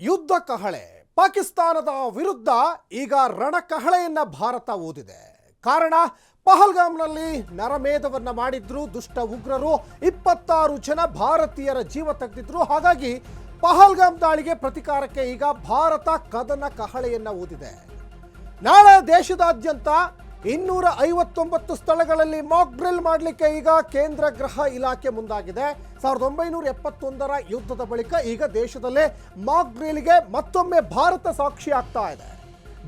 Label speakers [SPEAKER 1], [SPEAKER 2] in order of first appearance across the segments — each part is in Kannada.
[SPEAKER 1] ಯುದ್ಧ ಕಹಳೆ. ಪಾಕಿಸ್ತಾನದ ವಿರುದ್ಧ ಈಗ ರಣಕಹಳೆಯನ್ನ ಭಾರತ ಓದಿದೆ. ಕಾರಣ, ಪಹಲ್ಗಾಮ್ನಲ್ಲಿ ನರಮೇಧವನ್ನ ಮಾಡಿದ್ರು ದುಷ್ಟ ಉಗ್ರರು. ಇಪ್ಪತ್ತಾರು ಜನ ಭಾರತೀಯರ ಜೀವ ತೆಗೆದಿದ್ರು. ಹಾಗಾಗಿ ಪಹಲ್ಗಾಮ್ ದಾಳಿಗೆ ಪ್ರತಿಕಾರಕ್ಕೆ ಈಗ ಭಾರತ ಕದನ ಕಹಳೆಯನ್ನ ಓದಿದೆ. ನಾಳೆ ದೇಶದಾದ್ಯಂತ ಇನ್ನೂರ ಐವತ್ತೊಂಬತ್ತು ಸ್ಥಳಗಳಲ್ಲಿ ಮಾಕ್ ಡ್ರಿಲ್ ಮಾಡಲಿಕ್ಕೆ ಈಗ ಕೇಂದ್ರ ಗೃಹ ಇಲಾಖೆ ಮುಂದಾಗಿದೆ. ಸಾವಿರದ ಒಂಬೈನೂರ ಎಪ್ಪತ್ತೊಂದರ ಯುದ್ಧದ ಬಳಿಕ ಈಗ ದೇಶದಲ್ಲೇ ಮಾಕ್ ಡ್ರಿಲ್ಗೆ ಮತ್ತೊಮ್ಮೆ ಭಾರತ ಸಾಕ್ಷಿ ಆಗ್ತಾ ಇದೆ.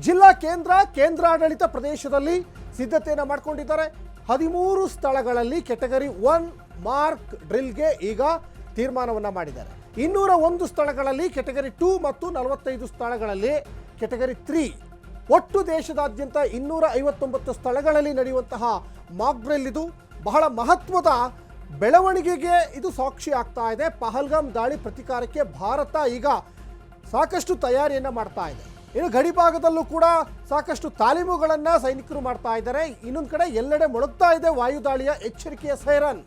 [SPEAKER 1] ಜಿಲ್ಲಾ ಕೇಂದ್ರ, ಕೇಂದ್ರಾಡಳಿತ ಪ್ರದೇಶದಲ್ಲಿ ಸಿದ್ಧತೆಯನ್ನು ಮಾಡಿಕೊಂಡಿದ್ದಾರೆ. ಹದಿಮೂರು ಸ್ಥಳಗಳಲ್ಲಿ ಕೆಟಗರಿ ಒನ್ ಮಾರ್ಕ್ ಡ್ರಿಲ್ಗೆ ಈಗ ತೀರ್ಮಾನವನ್ನು ಮಾಡಿದ್ದಾರೆ. ಇನ್ನೂರ ಒಂದು ಸ್ಥಳಗಳಲ್ಲಿ ಕೆಟಗರಿ ಟೂ ಮತ್ತು ನಲವತ್ತೈದು ಸ್ಥಳಗಳಲ್ಲಿ ಕೆಟಗರಿ ತ್ರೀ ಒಟ್ಟು ದೇಶದಾದ್ಯಂತ ಇನ್ನೂರ ಐವತ್ತೊಂಬತ್ತು ಸ್ಥಳಗಳಲ್ಲಿ ನಡೆಯುವಂತಹ ಮಾಗ್ರೆಲ್ ಇದು. ಬಹಳ ಮಹತ್ವದ ಬೆಳವಣಿಗೆಗೆ ಇದು ಸಾಕ್ಷಿ ಆಗ್ತಾ ಇದೆ. ಪಹಲ್ಗಾಮ್ ದಾಳಿ ಪ್ರತಿಕಾರಕ್ಕೆ ಭಾರತ ಈಗ ಸಾಕಷ್ಟು ತಯಾರಿಯನ್ನು ಮಾಡ್ತಾ ಇದೆ. ಇನ್ನು ಗಡಿ ಭಾಗದಲ್ಲೂ ಕೂಡ ಸಾಕಷ್ಟು ತಾಲೀಮುಗಳನ್ನು ಸೈನಿಕರು ಮಾಡ್ತಾ ಇದ್ದಾರೆ. ಇನ್ನೊಂದು ಕಡೆ ಎಲ್ಲೆಡೆ ಮೊಳಗ್ತಾ ಇದೆ ವಾಯುದಾಳಿಯ ಎಚ್ಚರಿಕೆಯ ಸೈರನ್.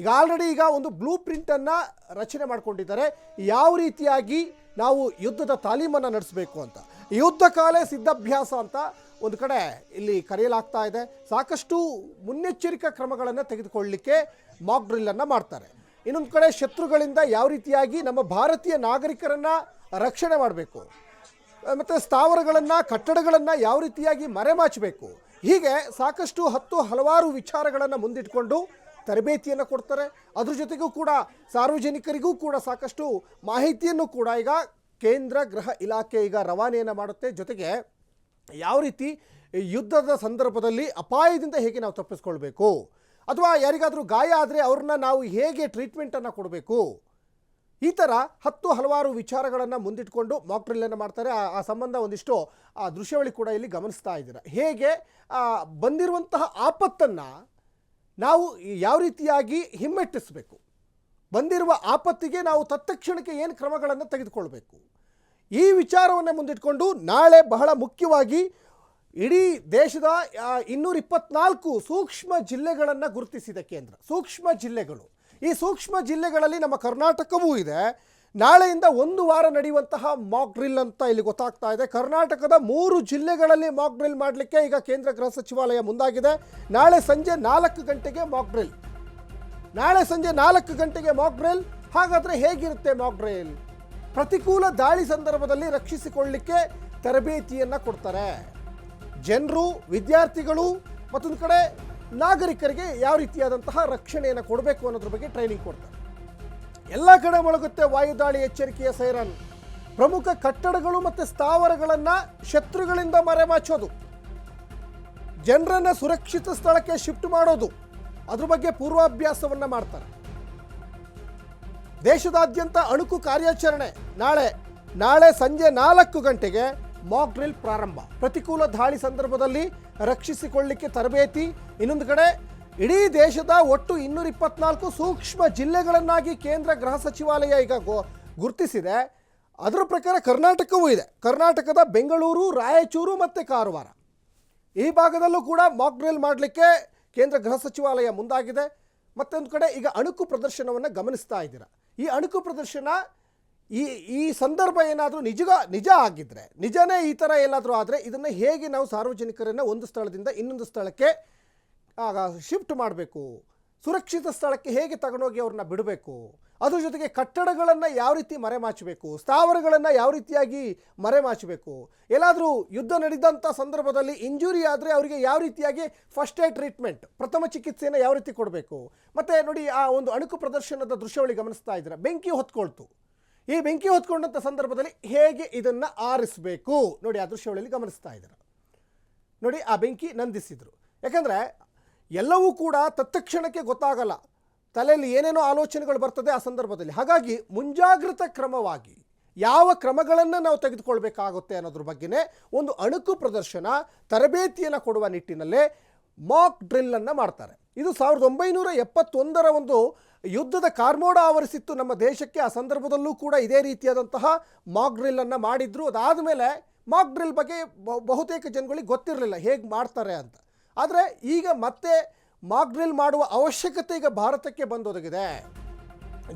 [SPEAKER 1] ಈಗ ಆಲ್ರೆಡಿ ಈಗ ಒಂದು ಬ್ಲೂ ಪ್ರಿಂಟನ್ನು ರಚನೆ ಮಾಡಿಕೊಂಡಿದ್ದಾರೆ. ಯಾವ ರೀತಿಯಾಗಿ ನಾವು ಯುದ್ಧದ ತಾಲೀಮನ್ನು ನಡೆಸಬೇಕು ಅಂತ. ಯುದ್ಧ ಕಾಲೇ ಸಿದ್ಧಾಭ್ಯಾಸ ಅಂತ ಒಂದು ಕಡೆ ಇಲ್ಲಿ ಕರೆಯಲಾಗ್ತಾ ಇದೆ. ಸಾಕಷ್ಟು ಮುನ್ನೆಚ್ಚರಿಕಾ ಕ್ರಮಗಳನ್ನು ತೆಗೆದುಕೊಳ್ಳಲಿಕ್ಕೆ ಮಾಕ್ ಡ್ರಿಲ್ಲನ್ನು ಮಾಡ್ತಾರೆ. ಇನ್ನೊಂದು ಕಡೆ ಶತ್ರುಗಳಿಂದ ಯಾವ ರೀತಿಯಾಗಿ ನಮ್ಮ ಭಾರತೀಯ ನಾಗರಿಕರನ್ನು ರಕ್ಷಣೆ ಮಾಡಬೇಕು. ಮತ್ತು ಸ್ಥಾವರಗಳನ್ನು, ಕಟ್ಟಡಗಳನ್ನು ಯಾವ ರೀತಿಯಾಗಿ ಮರೆಮಾಚಬೇಕು. ಹೀಗೆ ಸಾಕಷ್ಟು ಹತ್ತು ಹಲವಾರು ವಿಚಾರಗಳನ್ನು ಮುಂದಿಟ್ಕೊಂಡು ತರಬೇತಿಯನ್ನು ಕೊಡ್ತಾರೆ. ಅದ್ರ ಜೊತೆಗೂ ಕೂಡ ಸಾರ್ವಜನಿಕರಿಗೂ ಕೂಡ ಸಾಕಷ್ಟು ಮಾಹಿತಿಯನ್ನು ಕೂಡ ಈಗ ಕೇಂದ್ರ ಗೃಹ ಇಲಾಖೆ ಈಗ ರವಾನೆಯನ್ನು ಮಾಡುತ್ತೆ. ಜೊತೆಗೆ ಯಾವ ರೀತಿ ಯುದ್ಧದ ಸಂದರ್ಭದಲ್ಲಿ ಅಪಾಯದಿಂದ ಹೇಗೆ ನಾವು ತಪ್ಪಿಸ್ಕೊಳ್ಬೇಕು? ಅಥವಾ ಯಾರಿಗಾದರೂ ಗಾಯ ಆದರೆ ಅವ್ರನ್ನ ನಾವು ಹೇಗೆ ಟ್ರೀಟ್ಮೆಂಟನ್ನು ಕೊಡಬೇಕು? ಈ ಥರ ಹತ್ತು ಹಲವಾರು ವಿಚಾರಗಳನ್ನು ಮುಂದಿಟ್ಕೊಂಡು ಮಾಕ್ ಡ್ರಿಲ್ಲನ್ನು ಮಾಡ್ತಾರೆ. ಆ- ಸಂಬಂಧ ಒಂದಿಷ್ಟು, ಆ ದೃಶ್ಯಾವಳಿ ಕೂಡ ಇಲ್ಲಿ ಗಮನಿಸ್ತಾ ಇದ್ದೀರ. ಹೇಗೆ ಬಂದಿರುವಂತಹ ಆಪತ್ತನ್ನು ನಾವು ಯಾವ ರೀತಿಯಾಗಿ ಹಿಮ್ಮೆಟ್ಟಿಸಬೇಕು? ಬಂದಿರುವ ಆಪತ್ತಿಗೆ ನಾವು ತತ್ಕ್ಷಣಕ್ಕೆ ಏನು ಕ್ರಮಗಳನ್ನು ತೆಗೆದುಕೊಳ್ಬೇಕು? ಈ ವಿಚಾರವನ್ನು ಮುಂದಿಟ್ಕೊಂಡು ನಾಳೆ ಬಹಳ ಮುಖ್ಯವಾಗಿ ಇಡೀ ದೇಶದ ಇನ್ನೂರ ಇಪ್ಪತ್ನಾಲ್ಕು ಸೂಕ್ಷ್ಮ ಜಿಲ್ಲೆಗಳನ್ನು ಗುರುತಿಸಿದ ಕೇಂದ್ರ. ಸೂಕ್ಷ್ಮ ಜಿಲ್ಲೆಗಳು. ಈ ಸೂಕ್ಷ್ಮ ಜಿಲ್ಲೆಗಳಲ್ಲಿ ನಮ್ಮ ಕರ್ನಾಟಕವೂ ಇದೆ. ನಾಳೆಯಿಂದ ಒಂದು ವಾರ ನಡೆಯುವಂತಹ ಮಾಕ್ ಡ್ರಿಲ್ ಅಂತ ಇಲ್ಲಿ ಗೊತ್ತಾಗ್ತಾ ಇದೆ. ಕರ್ನಾಟಕದ ಮೂರು ಜಿಲ್ಲೆಗಳಲ್ಲಿ ಮಾಕ್ ಡ್ರಿಲ್ ಮಾಡಲಿಕ್ಕೆ ಈಗ ಕೇಂದ್ರ ಗೃಹ ಸಚಿವಾಲಯ ಮುಂದಾಗಿದೆ. ನಾಳೆ ಸಂಜೆ ನಾಲ್ಕು ಗಂಟೆಗೆ ಮಾಕ್ ಡ್ರಿಲ್ ನಾಳೆ ಸಂಜೆ ನಾಲ್ಕು ಗಂಟೆಗೆ ಮಾಕ್ ಡ್ರಿಲ್ ಹಾಗಾದರೆ ಹೇಗಿರುತ್ತೆ ಮಾಕ್ ಡ್ರಿಲ್ ಪ್ರತಿಕೂಲ ದಾಳಿ ಸಂದರ್ಭದಲ್ಲಿ ರಕ್ಷಿಸಿಕೊಳ್ಳಲಿಕ್ಕೆ ತರಬೇತಿಯನ್ನು ಕೊಡ್ತಾರೆ. ಜನರು, ವಿದ್ಯಾರ್ಥಿಗಳು ಮತ್ತೊಂದು ಕಡೆ ನಾಗರಿಕರಿಗೆ ಯಾವ ರೀತಿಯಾದಂತಹ ರಕ್ಷಣೆಯನ್ನು ಕೊಡಬೇಕು ಅನ್ನೋದ್ರ ಬಗ್ಗೆ ಟ್ರೈನಿಂಗ್ ಕೊಡ್ತಾರೆ. ಎಲ್ಲ ಕಡೆ ಮೊಳಗುತ್ತೆ ವಾಯುದಾಳಿ ಎಚ್ಚರಿಕೆಯ ಸೈರನ್. ಪ್ರಮುಖ ಕಟ್ಟಡಗಳು ಮತ್ತು ಸ್ಥಾವರಗಳನ್ನು ಶತ್ರುಗಳಿಂದ ಮರೆಮಾಚೋದು. ಜನರನ್ನ ಸುರಕ್ಷಿತ ಸ್ಥಳಕ್ಕೆ ಶಿಫ್ಟ್ ಮಾಡೋದು. ಅದ್ರ ಬಗ್ಗೆ ಪೂರ್ವಾಭ್ಯಾಸವನ್ನು ಮಾಡ್ತಾರೆ. ದೇಶದಾದ್ಯಂತ ಅಣುಕು ಕಾರ್ಯಾಚರಣೆ. ನಾಳೆ ನಾಳೆ ಸಂಜೆ ನಾಲ್ಕು ಗಂಟೆಗೆ ಮಾಕ್ ಡ್ರಿಲ್ ಪ್ರಾರಂಭ. ಪ್ರತಿಕೂಲ ದಾಳಿ ಸಂದರ್ಭದಲ್ಲಿ ರಕ್ಷಿಸಿಕೊಳ್ಳಿಕ್ಕೆ ತರಬೇತಿ. ಇನ್ನೊಂದು ಕಡೆ ಇಡೀ ದೇಶದ ಒಟ್ಟು ಇನ್ನೂರ ಇಪ್ಪತ್ನಾಲ್ಕು ಸೂಕ್ಷ್ಮ ಜಿಲ್ಲೆಗಳನ್ನಾಗಿ ಕೇಂದ್ರ ಗೃಹ ಸಚಿವಾಲಯ ಈಗ ಗುರುತಿಸಿದೆ. ಅದರ ಪ್ರಕಾರ ಕರ್ನಾಟಕವೂ ಇದೆ. ಕರ್ನಾಟಕದ ಬೆಂಗಳೂರು, ರಾಯಚೂರು ಮತ್ತು ಕಾರವಾರ. ಈ ಭಾಗದಲ್ಲೂ ಕೂಡ ಮಾಕ್ ಡ್ರಿಲ್ ಮಾಡಲಿಕ್ಕೆ ಕೇಂದ್ರ ಗೃಹ ಸಚಿವಾಲಯ ಮುಂದಾಗಿದೆ. ಮತ್ತೊಂದು ಕಡೆ ಈಗ ಅಣುಕು ಪ್ರದರ್ಶನವನ್ನು ಗಮನಿಸ್ತಾ ಇದ್ದೀರಾ? ಈ ಅಣುಕು ಪ್ರದರ್ಶನ ಈ ಈ ಸಂದರ್ಭ ಏನಾದರೂ ನಿಜ ನಿಜ ಆಗಿದ್ದರೆ ನಿಜನೇ ಈ ಥರ ಎಲ್ಲಾದರೂ ಆದರೆ ಇದನ್ನು ಹೇಗೆ ನಾವು ಸಾರ್ವಜನಿಕರನ್ನು ಒಂದು ಸ್ಥಳದಿಂದ ಇನ್ನೊಂದು ಸ್ಥಳಕ್ಕೆ ಶಿಫ್ಟ್ ಮಾಡಬೇಕು. ಸುರಕ್ಷಿತ ಸ್ಥಳಕ್ಕೆ ಹೇಗೆ ತಗೊಂಡೋಗಿ ಅವ್ರನ್ನ ಬಿಡಬೇಕು? ಅದ್ರ ಜೊತೆಗೆ ಕಟ್ಟಡಗಳನ್ನು ಯಾವ ರೀತಿ ಮರೆಮಾಚಬೇಕು? ಸ್ಥಾವರಗಳನ್ನು ಯಾವ ರೀತಿಯಾಗಿ ಮರೆಮಾಚಬೇಕು? ಎಲ್ಲಾದರೂ ಯುದ್ಧ ನಡೆದಂಥ ಸಂದರ್ಭದಲ್ಲಿ ಇಂಜುರಿ ಆದರೆ ಅವರಿಗೆ ಯಾವ ರೀತಿಯಾಗಿ ಫಸ್ಟ್ ಏಡ್ ಟ್ರೀಟ್ಮೆಂಟ್ ಪ್ರಥಮ ಚಿಕಿತ್ಸೆಯನ್ನು ಯಾವ ರೀತಿ ಕೊಡಬೇಕು? ಮತ್ತು ನೋಡಿ, ಆ ಒಂದು ಅಣುಕು ಪ್ರದರ್ಶನದ ದೃಶ್ಯವಳಿ ಗಮನಿಸ್ತಾ ಇದ್ದಾರೆ? ಬೆಂಕಿ ಹೊತ್ಕೊಳ್ತು. ಈ ಬೆಂಕಿ ಹೊತ್ಕೊಂಡಂಥ ಸಂದರ್ಭದಲ್ಲಿ ಹೇಗೆ ಇದನ್ನು ಆರಿಸಬೇಕು? ನೋಡಿ, ಆ ದೃಶ್ಯವಳಿಯಲ್ಲಿ ಗಮನಿಸ್ತಾ ಇದ್ದಾರೆ? ನೋಡಿ, ಆ ಬೆಂಕಿ ನಂದಿಸಿದರು. ಯಾಕಂದರೆ ಎಲ್ಲವೂ ಕೂಡ ತತ್ಕ್ಷಣಕ್ಕೆ ಗೊತ್ತಾಗಲ್ಲ. ತಲೆಯಲ್ಲಿ ಏನೇನೋ ಆಲೋಚನೆಗಳು ಬರ್ತದೆ ಆ ಸಂದರ್ಭದಲ್ಲಿ. ಹಾಗಾಗಿ ಮುಂಜಾಗ್ರತಾ ಕ್ರಮವಾಗಿ ಯಾವ ಕ್ರಮಗಳನ್ನು ನಾವು ತೆಗೆದುಕೊಳ್ಬೇಕಾಗುತ್ತೆ ಅನ್ನೋದ್ರ ಬಗ್ಗೆನೇ ಒಂದು ಅಣುಕು ಪ್ರದರ್ಶನ ತರಬೇತಿಯನ್ನು ಕೊಡುವ ನಿಟ್ಟಿನಲ್ಲೇ ಮಾಕ್ ಡ್ರಿಲ್ಲನ್ನು ಮಾಡ್ತಾರೆ. ಇದು ಸಾವಿರದ ಒಂಬೈನೂರ ಎಪ್ಪತ್ತೊಂದರ ಒಂದು ಯುದ್ಧದ ಕಾರ್ಮೋಡ ಆವರಿಸಿತ್ತು ನಮ್ಮ ದೇಶಕ್ಕೆ. ಆ ಸಂದರ್ಭದಲ್ಲೂ ಕೂಡ ಇದೇ ರೀತಿಯಾದಂತಹ ಮಾಕ್ ಡ್ರಿಲ್ಲನ್ನು ಮಾಡಿದ್ರು. ಅದಾದ ಮೇಲೆ ಮಾಕ್ ಡ್ರಿಲ್ ಬಗ್ಗೆ ಬಹು- ಬಹುತೇಕ ಜನಗಳಿಗೆ ಗೊತ್ತಿರಲಿಲ್ಲ ಹೇಗೆ ಮಾಡ್ತಾರೆ ಅಂತ. ಆದರೆ ಈಗ ಮತ್ತೆ ಮಾಕ್ ಮಾಡುವ ಅವಶ್ಯಕತೆ ಈಗ ಭಾರತಕ್ಕೆ ಬಂದೊದಗಿದೆ.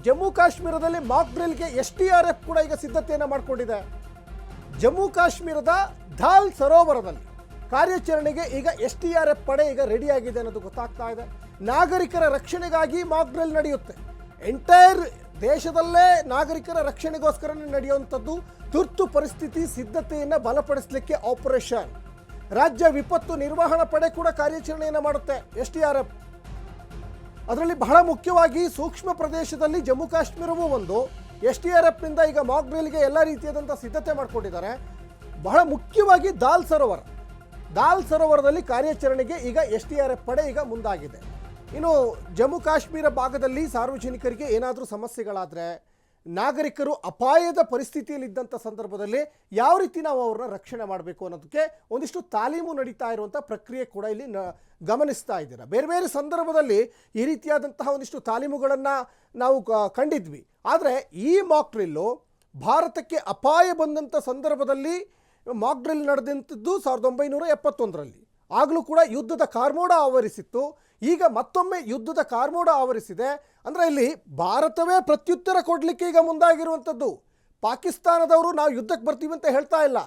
[SPEAKER 1] ಜಮ್ಮು ಕಾಶ್ಮೀರದಲ್ಲಿ ಮಾಕ್ ಡ್ರಿಲ್ಗೆ ಎಸ್ ಟಿ ಆರ್ ಎಫ್ ಕೂಡ ಈಗ ಸಿದ್ಧತೆಯನ್ನು ಮಾಡಿಕೊಂಡಿದೆ. ಜಮ್ಮು ಕಾಶ್ಮೀರದ ಧಾಲ್ ಸರೋವರದಲ್ಲಿ ಕಾರ್ಯಾಚರಣೆಗೆ ಈಗ ಎಸ್ ಟಿ ಆರ್ ಎಫ್ ಪಡೆ ಈಗ ರೆಡಿ ಆಗಿದೆ ಅನ್ನೋದು ಗೊತ್ತಾಗ್ತಾ ಇದೆ. ನಾಗರಿಕರ ರಕ್ಷಣೆಗಾಗಿ ಮಾಕ್ ನಡೆಯುತ್ತೆ. ಎಂಟೈರ್ ದೇಶದಲ್ಲೇ ನಾಗರಿಕರ ರಕ್ಷಣೆಗೋಸ್ಕರ ನಡೆಯುವಂಥದ್ದು ತುರ್ತು ಪರಿಸ್ಥಿತಿ, ಸಿದ್ಧತೆಯನ್ನು ಬಲಪಡಿಸಲಿಕ್ಕೆ ಆಪರೇಷನ್. ರಾಜ್ಯ ವಿಪತ್ತು ನಿರ್ವಹಣಾ ಪಡೆ ಕೂಡ ಕಾರ್ಯಾಚರಣೆಯನ್ನು ಮಾಡುತ್ತೆ, ಎಸ್ ಟಿ ಆರ್ ಎಫ್. ಅದರಲ್ಲಿ ಬಹಳ ಮುಖ್ಯವಾಗಿ ಸೂಕ್ಷ್ಮ ಪ್ರದೇಶದಲ್ಲಿ ಜಮ್ಮು ಕಾಶ್ಮೀರವೂ ಒಂದು. ಎಸ್ ಟಿ ಆರ್ ಎಫ್ನಿಂದ ಈಗ ಮಾಕ್ ಡ್ರಿಲ್ಗೆ ಎಲ್ಲ ರೀತಿಯಾದಂಥ ಸಿದ್ಧತೆ ಮಾಡಿಕೊಂಡಿದ್ದಾರೆ. ಬಹಳ ಮುಖ್ಯವಾಗಿ ದಾಲ್ ಸರೋವರ. ದಾಲ್ ಸರೋವರದಲ್ಲಿ ಕಾರ್ಯಾಚರಣೆಗೆ ಈಗ ಎಸ್ ಟಿ ಆರ್ ಎಫ್ ಪಡೆ ಈಗ ಮುಂದಾಗಿದೆ. ಇನ್ನು ಜಮ್ಮು ಕಾಶ್ಮೀರ ಭಾಗದಲ್ಲಿ ಸಾರ್ವಜನಿಕರಿಗೆ ಏನಾದರೂ ಸಮಸ್ಯೆಗಳಾದರೆ ನಾಗರಿಕರು ಅಪಾಯದ ಪರಿಸ್ಥಿತಿಯಲ್ಲಿದ್ದಂಥ ಸಂದರ್ಭದಲ್ಲಿ ಯಾವ ರೀತಿ ನಾವು ಅವ್ರನ್ನ ರಕ್ಷಣೆ ಮಾಡಬೇಕು ಅನ್ನೋದಕ್ಕೆ ಒಂದಿಷ್ಟು ತಾಲೀಮು ನಡೀತಾ ಇರುವಂಥ ಪ್ರಕ್ರಿಯೆ ಕೂಡ ಇಲ್ಲಿ ನ ಗಮನಿಸ್ತಾ ಇದ್ದೀರಾ. ಬೇರೆ ಬೇರೆ ಸಂದರ್ಭದಲ್ಲಿ ಈ ರೀತಿಯಾದಂತಹ ಒಂದಿಷ್ಟು ತಾಲೀಮುಗಳನ್ನು ನಾವು ಕಂಡಿದ್ವಿ. ಆದರೆ ಈ ಮಾಕ್ ಡ್ರಿಲ್ಲು ಭಾರತಕ್ಕೆ ಅಪಾಯ ಬಂದಂಥ ಸಂದರ್ಭದಲ್ಲಿ ಮಾಕ್ ಡ್ರಿಲ್ ನಡೆದಂಥದ್ದು ಸಾವಿರದ ಒಂಬೈನೂರ ಎಪ್ಪತ್ತೊಂದರಲ್ಲಿ. ಆಗಲೂ ಕೂಡ ಯುದ್ಧದ ಕಾರ್ಮೋಡ ಆವರಿಸಿತ್ತು. ಈಗ ಮತ್ತೊಮ್ಮೆ ಯುದ್ಧದ ಕಾರ್ಮೋಡ ಆವರಿಸಿದೆ. ಅಂದರೆ ಇಲ್ಲಿ ಭಾರತವೇ ಪ್ರತ್ಯುತ್ತರ ಕೊಡಲಿಕ್ಕೆ ಈಗ ಮುಂದಾಗಿರುವಂಥದ್ದು. ಪಾಕಿಸ್ತಾನದವರು ನಾವು ಯುದ್ಧಕ್ಕೆ ಬರ್ತೀವಿ ಅಂತ ಹೇಳ್ತಾ ಇಲ್ಲ.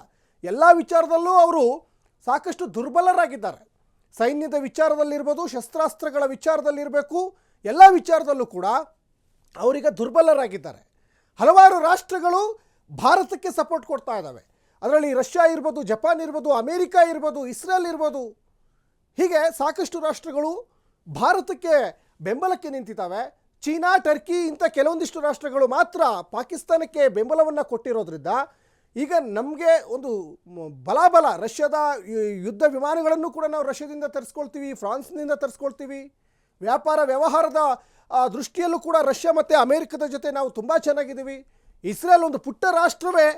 [SPEAKER 1] ಎಲ್ಲ ವಿಚಾರದಲ್ಲೂ ಅವರು ಸಾಕಷ್ಟು ದುರ್ಬಲರಾಗಿದ್ದಾರೆ. ಸೈನ್ಯದ ವಿಚಾರದಲ್ಲಿರ್ಬೋದು, ಶಸ್ತ್ರಾಸ್ತ್ರಗಳ ವಿಚಾರದಲ್ಲಿರಬೇಕು, ಎಲ್ಲ ವಿಚಾರದಲ್ಲೂ ಕೂಡ ಅವರೀಗ ದುರ್ಬಲರಾಗಿದ್ದಾರೆ. ಹಲವಾರು ರಾಷ್ಟ್ರಗಳು ಭಾರತಕ್ಕೆ ಸಪೋರ್ಟ್ ಕೊಡ್ತಾ ಇದ್ದಾವೆ. ಅದರಲ್ಲಿ ರಷ್ಯಾ ಇರ್ಬೋದು, ಜಪಾನ್ ಇರ್ಬೋದು, ಅಮೇರಿಕಾ ಇರ್ಬೋದು, ಇಸ್ರೇಲ್ ಇರ್ಬೋದು. ಹೀಗೆ ಸಾಕಷ್ಟು ರಾಷ್ಟ್ರಗಳು ಭಾರತಕ್ಕೆ ಬೆಂಬಲಕ್ಕೆ ನಿಂತಿದ್ದಾವೆ. ಚೀನಾ, ಟರ್ಕಿ ಇಂಥ ಕೆಲವೊಂದಿಷ್ಟು ರಾಷ್ಟ್ರಗಳು ಮಾತ್ರ ಪಾಕಿಸ್ತಾನಕ್ಕೆ ಬೆಂಬಲವನ್ನು ಕೊಟ್ಟಿರೋದ್ರಿಂದ ಈಗ ನಮಗೆ ಒಂದು ಬಲಾಬಲ ರಷ್ಯಾದ ಯುದ್ಧ ವಿಮಾನಗಳನ್ನು ಕೂಡ ನಾವು ರಷ್ಯಾದಿಂದ ತರಿಸ್ಕೊಳ್ತೀವಿ, ಫ್ರಾನ್ಸ್ನಿಂದ ತರಿಸ್ಕೊಳ್ತೀವಿ. ವ್ಯಾಪಾರ ವ್ಯವಹಾರದ ದೃಷ್ಟಿಯಲ್ಲೂ ಕೂಡ ರಷ್ಯಾ ಮತ್ತು ಅಮೇರಿಕದ ಜೊತೆ ನಾವು ತುಂಬ ಚೆನ್ನಾಗಿದ್ದೀವಿ. ಇಸ್ರೇಲ್ ಒಂದು ಪುಟ್ಟ ರಾಷ್ಟ್ರವೇ.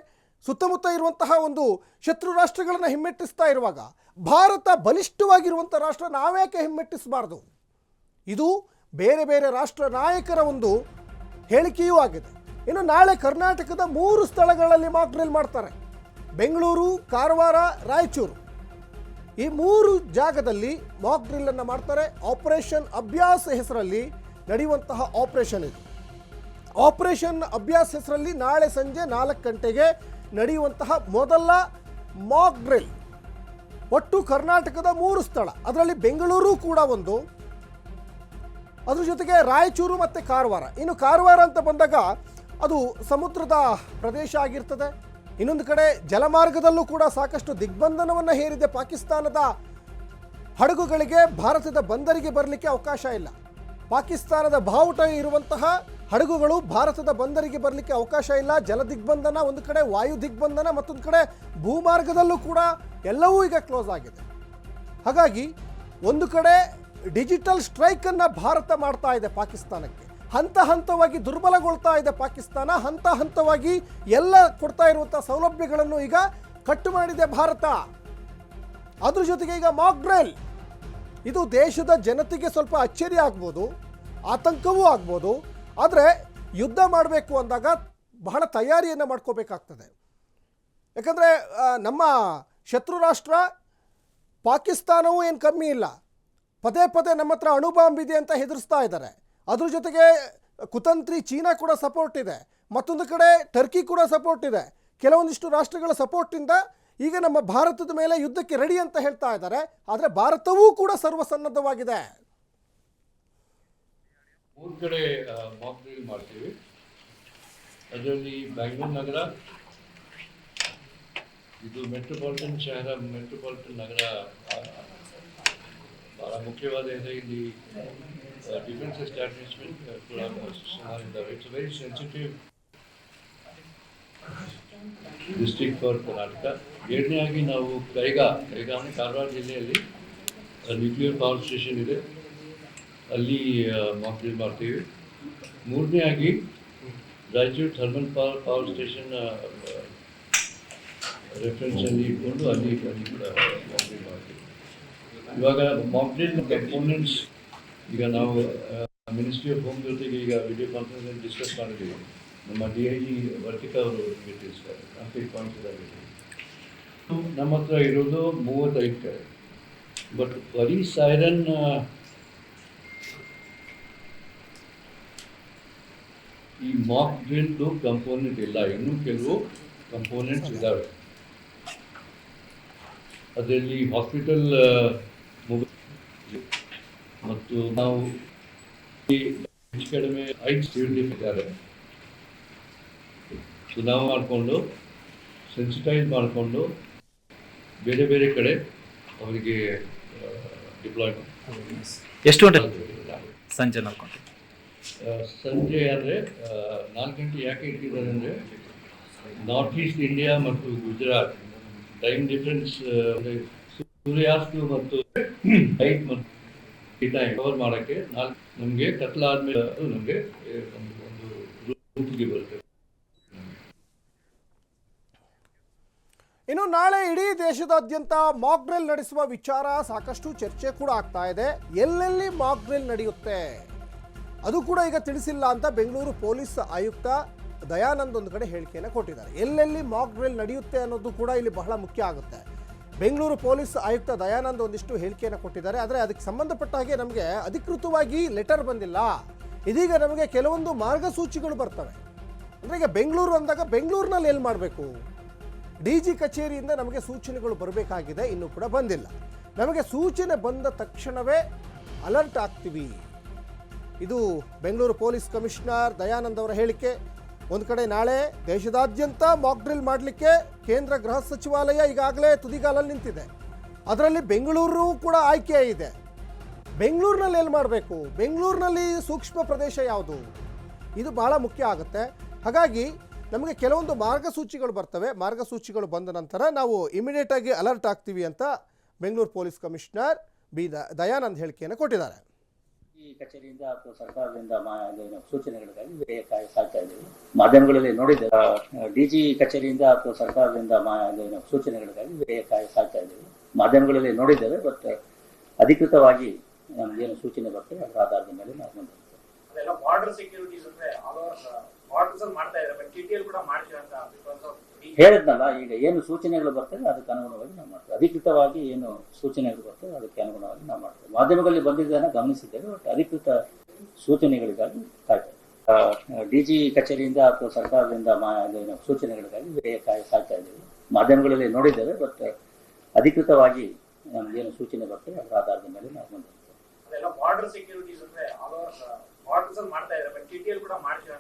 [SPEAKER 1] ಸುತ್ತಮುತ್ತ ಇರುವಂತಹ ಒಂದು ಶತ್ರು ರಾಷ್ಟ್ರಗಳನ್ನು ಹಿಮ್ಮೆಟ್ಟಿಸ್ತಾ ಇರುವಾಗ ಭಾರತ ಬಲಿಷ್ಠವಾಗಿರುವಂಥ ರಾಷ್ಟ್ರ ನಾವ್ಯಾಕೆ ಹಿಮ್ಮೆಟ್ಟಿಸಬಾರ್ದು? ಇದು ಬೇರೆ ಬೇರೆ ರಾಷ್ಟ್ರ ನಾಯಕರ ಒಂದು ಹೇಳಿಕೆಯೂ ಆಗಿದೆ. ಇನ್ನು ನಾಳೆ ಕರ್ನಾಟಕದ ಮೂರು ಸ್ಥಳಗಳಲ್ಲಿ ಮಾಕ್ ಡ್ರಿಲ್ ಮಾಡ್ತಾರೆ. ಬೆಂಗಳೂರು, ಕಾರವಾರ, ರಾಯಚೂರು. ಈ ಮೂರು ಜಾಗದಲ್ಲಿ ಮಾಕ್ ಡ್ರಿಲ್ಲನ್ನು ಮಾಡ್ತಾರೆ. ಆಪರೇಷನ್ ಅಭ್ಯಾಸ ಹೆಸರಲ್ಲಿ ನಡೆಯುವಂತಹ ಆಪರೇಷನ್ ಇದು. ಆಪರೇಷನ್ ಅಭ್ಯಾಸ ಹೆಸರಲ್ಲಿ ನಾಳೆ ಸಂಜೆ ನಾಲ್ಕು ಗಂಟೆಗೆ ನಡೆಯುವಂತಹ ಮೊದಲ ಮಾಕ್ ಡ್ರಿಲ್ ಒಟ್ಟು ಕರ್ನಾಟಕದ ಮೂರು ಸ್ಥಳ. ಅದರಲ್ಲಿ ಬೆಂಗಳೂರು ಕೂಡ ಒಂದು. ಅದ್ರ ಜೊತೆಗೆ ರಾಯಚೂರು ಮತ್ತು ಕಾರವಾರ. ಇನ್ನು ಕಾರವಾರ ಅಂತ ಬಂದಾಗ ಅದು ಸಮುದ್ರದ ಪ್ರದೇಶ ಆಗಿರ್ತದೆ. ಇನ್ನೊಂದು ಕಡೆ ಜಲಮಾರ್ಗದಲ್ಲೂ ಕೂಡ ಸಾಕಷ್ಟು ದಿಗ್ಬಂಧನವನ್ನು ಹೇರಿದೆ ಪಾಕಿಸ್ತಾನದ ಹಡಗುಗಳಿಗೆ. ಭಾರತದ ಬಂದರಿಗೆ ಬರಲಿಕ್ಕೆ ಅವಕಾಶ ಇಲ್ಲ. ಪಾಕಿಸ್ತಾನದ ಬಾವುಟ ಇರುವಂತಹ ಹಡಗುಗಳು ಭಾರತದ ಬಂದರಿಗೆ ಬರಲಿಕ್ಕೆ ಅವಕಾಶ ಇಲ್ಲ. ಜಲ ದಿಗ್ಬಂಧನ ಒಂದು ಕಡೆ ವಾಯು ದಿಗ್ಬಂಧನ ಮತ್ತೊಂದು ಕಡೆ ಭೂಮಾರ್ಗದಲ್ಲೂ ಕೂಡ ಎಲ್ಲವೂ ಈಗ ಕ್ಲೋಸ್ ಆಗಿದೆ. ಹಾಗಾಗಿ ಒಂದು ಕಡೆ ಡಿಜಿಟಲ್ ಸ್ಟ್ರೈಕನ್ನು ಭಾರತ ಮಾಡ್ತಾ ಇದೆ ಪಾಕಿಸ್ತಾನಕ್ಕೆ. ಹಂತ ಹಂತವಾಗಿ ದುರ್ಬಲಗೊಳ್ತಾ ಇದೆ ಪಾಕಿಸ್ತಾನ. ಹಂತ ಹಂತವಾಗಿ ಎಲ್ಲ ಕೊಡ್ತಾ ಇರುವಂಥ ಸೌಲಭ್ಯಗಳನ್ನು ಈಗ ಕಟ್ಟು ಮಾಡಿದೆ ಭಾರತ. ಅದ್ರ ಜೊತೆಗೆ ಈಗ ಮಾಕ್ ಇದು ದೇಶದ ಜನತೆಗೆ ಸ್ವಲ್ಪ ಅಚ್ಚರಿ ಆಗ್ಬೋದು ಆತಂಕವೂ ಆಗ್ಬೋದು. ಆದರೆ ಯುದ್ಧ ಮಾಡಬೇಕು ಅಂದಾಗ ಬಹಳ ತಯಾರಿಯನ್ನು ಮಾಡ್ಕೋಬೇಕಾಗ್ತದೆ. ಯಾಕಂದರೆ ನಮ್ಮ ಶತ್ರು ರಾಷ್ಟ್ರ ಪಾಕಿಸ್ತಾನವೂ ಏನು ಕಮ್ಮಿ ಇಲ್ಲ. ಪದೇ ಪದೇ ನಮ್ಮ ಹತ್ರ ಅಣುಬಾಂಬ್ ಇದೆ ಅಂತ ಹೆದರಿಸ್ತಾ ಇದ್ದಾರೆ. ಅದ್ರ ಜೊತೆಗೆ ಕುತಂತ್ರಿ ಚೀನಾ ಕೂಡ ಸಪೋರ್ಟ್ ಇದೆ. ಮತ್ತೊಂದು ಕಡೆ ಟರ್ಕಿ ಕೂಡ ಸಪೋರ್ಟ್ ಇದೆ. ಕೆಲವೊಂದಿಷ್ಟು ರಾಷ್ಟ್ರಗಳ ಸಪೋರ್ಟಿಂದ ಈಗ ನಮ್ಮ ಭಾರತದ ಮೇಲೆ ಯುದ್ಧಕ್ಕೆ ರೆಡಿ ಅಂತ ಹೇಳ್ತಾ ಇದ್ದಾರೆ. ಆದರೆ ಭಾರತವೂ ಕೂಡ ಸರ್ವಸನ್ನದ್ಧವಾಗಿದೆ.
[SPEAKER 2] ಮೂರು ಕಡೆ ಮಾಕ್ ಡ್ರಿಲ್ ಮಾಡ್ತೀವಿ. ಅದರಲ್ಲಿ ಬ್ಯಾಂಗ್ಳೂರು ನಗರ, ಇದು ಮೆಟ್ರೋಪಾಲಿಟನ್ ಶಹರ, ಮೆಟ್ರೋಪಾಲಿಟನ್ ನಗರ ಭಾಳ ಮುಖ್ಯವಾದ ಇದೆ. ಇಲ್ಲಿ ಡಿಫೆನ್ಸ್ ಎಸ್ಟಾಬ್ಲಿಷ್ಮೆಂಟ್ ಕೂಡ it's very sensitive district for Karnataka ಆಗಿ ನಾವು ಕೈಗಾ ಕೈಗಾ ಅಂದರೆ ಕಾರವಾರ ಜಿಲ್ಲೆಯಲ್ಲಿ ನ್ಯೂಕ್ಲಿಯರ್ ಪವರ್ ಸ್ಟೇಷನ್ ಇದೆ. ಅಲ್ಲಿ ಮಾಕ್ ಮಾಡ್ತೀವಿ. ಮೂರನೇ ಆಗಿ Raichur thermal power power station ರೆಫರೆನ್ಸಲ್ಲಿ ಇಟ್ಕೊಂಡು ಅಲ್ಲಿ ಅಲ್ಲಿ ಕೂಡ ಮಾಕ್ ಮಾಡ್ತೀವಿ. ಇವಾಗ ಮಾಕ್ ಡ್ರಿಲ್ ಕಂಪೋನೆಂಟ್ಸ್ ಈಗ ನಾವು ಮಿನಿಸ್ಟ್ರಿ ಆಫ್ ಹೋಮ್ ಜೊತೆಗೆ ಈಗ ವಿಡಿಯೋ ಕಾನ್ಫರೆನ್ಸ್ ಡಿಸ್ಕಸ್ ಮಾಡಿದ್ದೀವಿ. ನಮ್ಮ ಡಿ ಐ ಜಿ ವರ್ತಿಕಾ ಅವರು ತಿಳಿಸ್ತಾರೆ. ಕಾನ್ಫಿಕ್ ಪಾಯಿಂಟ್ಸ್ ಇದಾವೆ ನಮ್ಮ ಹತ್ರ ಇರೋದು ಮೂವತ್ತೈದು ಕಡೆ ಬಟ್ ಬರೀ ಸೈರನ್ ಈ ಮಾಕ್ ಡ್ರಿಲ್ದು ಕಂಪೋನೆಂಟ್ ಇಲ್ಲ. ಇನ್ನೂ ಕೆಲವು ಕಂಪೋನೆಂಟ್ಸ್ ಇದ್ದಾವೆ ಅದರಲ್ಲಿ ಹಾಸ್ಪಿಟಲ್ ಮತ್ತು ನಾವು ಹೆಚ್ಚು ಕಡಿಮೆ ಐದು ಸ್ಟೇಟ್ ಇದ್ದಾರೆ. ಸೊ ನಾವು ಮಾಡಿಕೊಂಡು ಸೆನ್ಸಿಟೈಸ್ ಮಾಡಿಕೊಂಡು ಬೇರೆ ಬೇರೆ ಕಡೆ ಅವರಿಗೆ ಡಿಪ್ಲಾಯ್
[SPEAKER 3] ಎಷ್ಟು ಗಂಟೆ? ಸಂಜೆ ನಾಲ್ಕು ಗಂಟೆ.
[SPEAKER 2] ಸಂಜೆ ಆದರೆ ನಾಲ್ಕು ಗಂಟೆ ಯಾಕೆ ಇಟ್ಟಿದ್ದಾರೆ ಅಂದರೆ ನಾರ್ತ್ ಈಸ್ಟ್ ಇಂಡಿಯಾ ಮತ್ತು ಗುಜರಾತ್ ಟೈಮ್ ಡಿಫ್ರೆನ್ಸ್ ಸೂರ್ಯಾಸ್ತ ಮತ್ತು ಲೈಟ್ ಮತ್ತು ಕವರ್ ಮಾಡೋಕ್ಕೆ ನಾಲ್ಕು, ನಮಗೆ ಕತ್ಲಾದ್ಮೇಲೆ ನಮಗೆ ಒಂದು ರೂಪಿಗೆ ಬರುತ್ತೆ.
[SPEAKER 1] ಇನ್ನು ನಾಳೆ ಇಡೀ ದೇಶದಾದ್ಯಂತ ಮಾಕ್ ಡ್ರಿಲ್ ನಡೆಸುವ ವಿಚಾರ ಸಾಕಷ್ಟು ಚರ್ಚೆ ಕೂಡ ಆಗ್ತಾ ಇದೆ. ಎಲ್ಲೆಲ್ಲಿ ಮಾಕ್ ಡ್ರಿಲ್ ನಡೆಯುತ್ತೆ? ಅದು ಕೂಡ ಈಗ ತಿಳಿಸಿಲ್ಲ ಅಂತ ಬೆಂಗಳೂರು ಪೊಲೀಸ್ ಆಯುಕ್ತ ದಯಾನಂದ್ ಒಂದು ಕಡೆ ಹೇಳಿಕೆಯನ್ನು ಕೊಟ್ಟಿದ್ದಾರೆ. ಎಲ್ಲೆಲ್ಲಿ ಮಾಕ್ ಡ್ರಿಲ್ ನಡೆಯುತ್ತೆ ಅನ್ನೋದು ಕೂಡ ಇಲ್ಲಿ ಬಹಳ ಮುಖ್ಯ ಆಗುತ್ತೆ. ಬೆಂಗಳೂರು ಪೊಲೀಸ್ ಆಯುಕ್ತ ದಯಾನಂದ್ ಒಂದಿಷ್ಟು ಹೇಳಿಕೆಯನ್ನು ಕೊಟ್ಟಿದ್ದಾರೆ. ಆದರೆ ಅದಕ್ಕೆ ಸಂಬಂಧಪಟ್ಟ ಹಾಗೆ ನಮಗೆ ಅಧಿಕೃತವಾಗಿ ಲೆಟರ್ ಬಂದಿಲ್ಲ. ಇದೀಗ ನಮಗೆ ಕೆಲವೊಂದು ಮಾರ್ಗಸೂಚಿಗಳು ಬರ್ತವೆ. ಅಂದರೆ ಈಗ ಬೆಂಗಳೂರು ಅಂದಾಗ ಬೆಂಗಳೂರಿನಲ್ಲಿ ಎಲ್ಲಿ ಮಾಡಬೇಕು? ಡಿ ಜಿ ಕಚೇರಿಯಿಂದ ನಮಗೆ ಸೂಚನೆಗಳು ಬರಬೇಕಾಗಿದೆ, ಇನ್ನೂ ಕೂಡ ಬಂದಿಲ್ಲ. ನಮಗೆ ಸೂಚನೆ ಬಂದ ತಕ್ಷಣವೇ ಅಲರ್ಟ್ ಆಗ್ತೀವಿ. ಇದು ಬೆಂಗಳೂರು ಪೊಲೀಸ್ ಕಮಿಷನರ್ ದಯಾನಂದ್ ಅವರ ಹೇಳಿಕೆ. ಒಂದು ಕಡೆ ನಾಳೆ ದೇಶದಾದ್ಯಂತ ಮಾಕ್ ಡ್ರಿಲ್ ಮಾಡಲಿಕ್ಕೆ ಕೇಂದ್ರ ಗೃಹ ಸಚಿವಾಲಯ ಈಗಾಗಲೇ ತುದಿಗಾಲಲ್ಲಿ ನಿಂತಿದೆ. ಅದರಲ್ಲಿ ಬೆಂಗಳೂರು ಕೂಡ ಆಯ್ಕೆ ಇದೆ. ಬೆಂಗಳೂರಿನಲ್ಲಿ ಏನು ಮಾಡಬೇಕು? ಬೆಂಗಳೂರಿನಲ್ಲಿ ಸೂಕ್ಷ್ಮ ಪ್ರದೇಶ ಯಾವುದು? ಇದು ಬಹಳ ಮುಖ್ಯ ಆಗುತ್ತೆ. ಹಾಗಾಗಿ ನಮಗೆ ಕೆಲವೊಂದು ಮಾರ್ಗಸೂಚಿಗಳು ಬರ್ತವೆ. ಮಾರ್ಗಸೂಚಿಗಳು ಬಂದ ನಂತರ ನಾವು ಇಮಿಡಿಯೇಟ್ ಆಗಿ ಅಲರ್ಟ್ ಆಗ್ತೀವಿ ಅಂತ Bengaluru police commissioner B Dayanand ಹೇಳಿಕೆಯನ್ನು ಕೊಟ್ಟಿದ್ದಾರೆ.
[SPEAKER 4] ಈ ಕಚೇರಿಯಿಂದ ಅಥವಾ ಸರ್ಕಾರದಿಂದ ಸೂಚನೆಗಳಿಗಾಗಿ ಕಾಯ್ತಾ ಇದ್ದೀವಿ ಮಾಧ್ಯಮಗಳಲ್ಲಿ ನೋಡಿದ್ದೇವೆ. ಡಿಜಿ ಕಚೇರಿಯಿಂದ ಅಥವಾ ಸರ್ಕಾರದಿಂದ ಸೂಚನೆಗಳಿಗಾಗಿ ಕಾಯ್ತಾ ಇದ್ದೀವಿ ಮಾಧ್ಯಮಗಳಲ್ಲಿ ನೋಡಿದ್ದೇವೆ, ಬಟ್ ಅಧಿಕೃತವಾಗಿ ನಮಗೇನು ಸೂಚನೆ ಬರ್ತದೆ ಅದರ ಆಧಾರದ ಮೇಲೆ ನಾವು
[SPEAKER 5] ಅದೆಲ್ಲ ಬಾರ್ಡರ್ ಸೆಕ್ಯೂರಿಟೀಸ್ ಅಂದ್ರೆ ಬಾರ್ಡರ್ಸ್ ಮಾಡ್ತಾ ಇದ್ದಾರೆ ಕೂಡ ಮಾಡ್ತೀವಿ ಅಂತ ಬಿಕಾಸ್ ಆಫ್
[SPEAKER 4] ಹೇಳಿದ್ನಲ್ಲ, ಈಗ ಏನು ಸೂಚನೆಗಳು ಬರ್ತವೆ ಅದಕ್ಕೆ ಅನುಗುಣವಾಗಿ ನಾವು ಮಾಡ್ತೇವೆ. ಅಧಿಕೃತವಾಗಿ ಏನು ಸೂಚನೆಗಳು ಬರ್ತವೆ ಅದಕ್ಕೆ ಅನುಗುಣವಾಗಿ ನಾವು ಮಾಡ್ತೇವೆ. ಮಾಧ್ಯಮಗಳಲ್ಲಿ ಬಂದಿದ್ದನ್ನು ಗಮನಿಸಿದ್ದೇವೆ ಬಟ್ ಅಧಿಕೃತ ಸೂಚನೆಗಳಿಗಾಗಿ ಕಾಯ್ತೇವೆ ಡಿಜಿ ಕಚೇರಿಯಿಂದ ಅಥವಾ ಸರ್ಕಾರದಿಂದ ಮಾ- ಸೂಚನೆಗಳಿಗಾಗಿ ಬೇರೆ ಕಾಯ ಸಾಕ್ತಾ ಇದ್ದೀವಿ ಮಾಧ್ಯಮಗಳಲ್ಲಿ ನೋಡಿದ್ದೇವೆ, ಬಟ್ ಅಧಿಕೃತವಾಗಿ ನಮಗೇನು ಸೂಚನೆ ಬರ್ತದೆ, ಅದರ ಆಧಾರದ ಮೇಲೆ ನಾವು
[SPEAKER 5] ಅದೆಲ್ಲ ಬಾರ್ಡರ್ ಸೆಕ್ಯೂರಿಟೀಸ್ ಮಾಡ್ತಾ ಇದ್ದಾರೆ ಬಟ್ ಅಂತ ಕೂಡ ಮಾಡ್ತೀರಾ